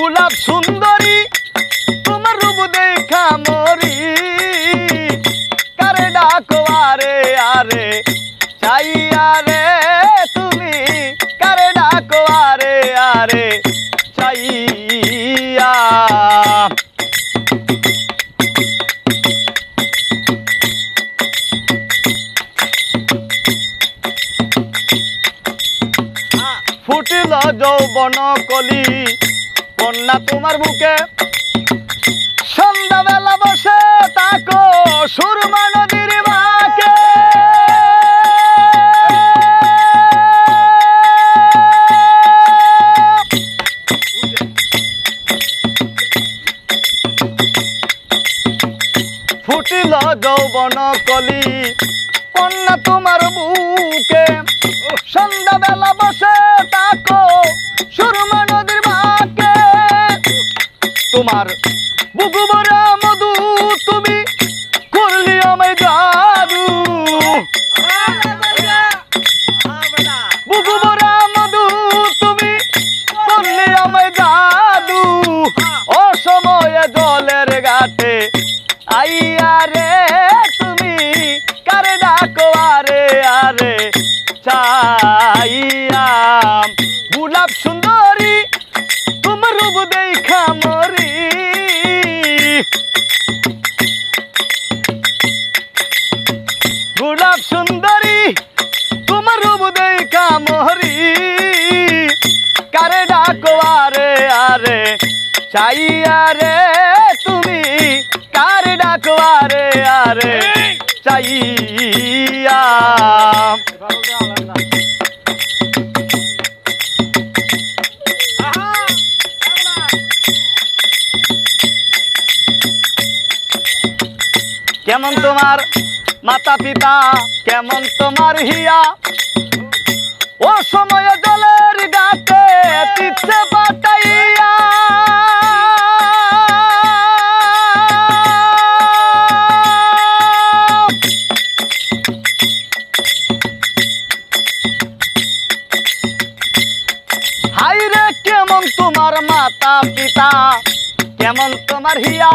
গোলাপ সুন্দরী, তোমার রূপ দেখা মরি। কারে ডাকো আরে আরে, চাইয়া রে তুমি। কারে ডাকো আরে আরে, চাইয়া। ফুটিল যৌবন কলি কন্যা তোমার বুকে। সন্ধ্যাবেলা বসে তাকো সুরমা নদীর বাকে। ফুটিল যৌবন কলি, কন্যা তোমার বুকে। সন্ধ্যাবেলা বসে তাকো সুরমা তোমার বুকু মধু তুমি করলি আমায় জাদু। বুকু মধু তুমি করলি আমায় জাদু। অসময়ে জলের ঘাটে আইয়া রে তুমি কারে ডাকো আরে আরে চাইয়া চাইয়া রে, তুমি কারে ডাকো আরে আরে? চাইয়া কেমন তোমার মাতা পিতা, কেমন তোমার হিয়া? ও সময় জলের গাতে পিছে পাঠাইয়া কেমন তোমার মাতা পিতা কেমন তোমার হিয়া?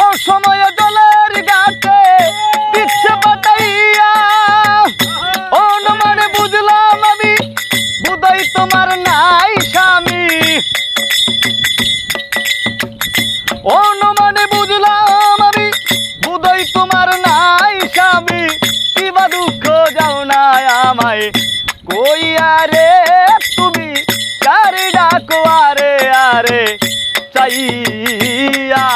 ও সময় জলের পিছে পাঠাইয়া অনুমানে বুঝলাম আমি তোমার নাই স্বামী। বুঝলাম আমি তোমার নাই স্বামী। কিবা দুঃখ যাও না আমায়, কইয়া রে তুমি কারে ডাকো আরে আরে চাইয়া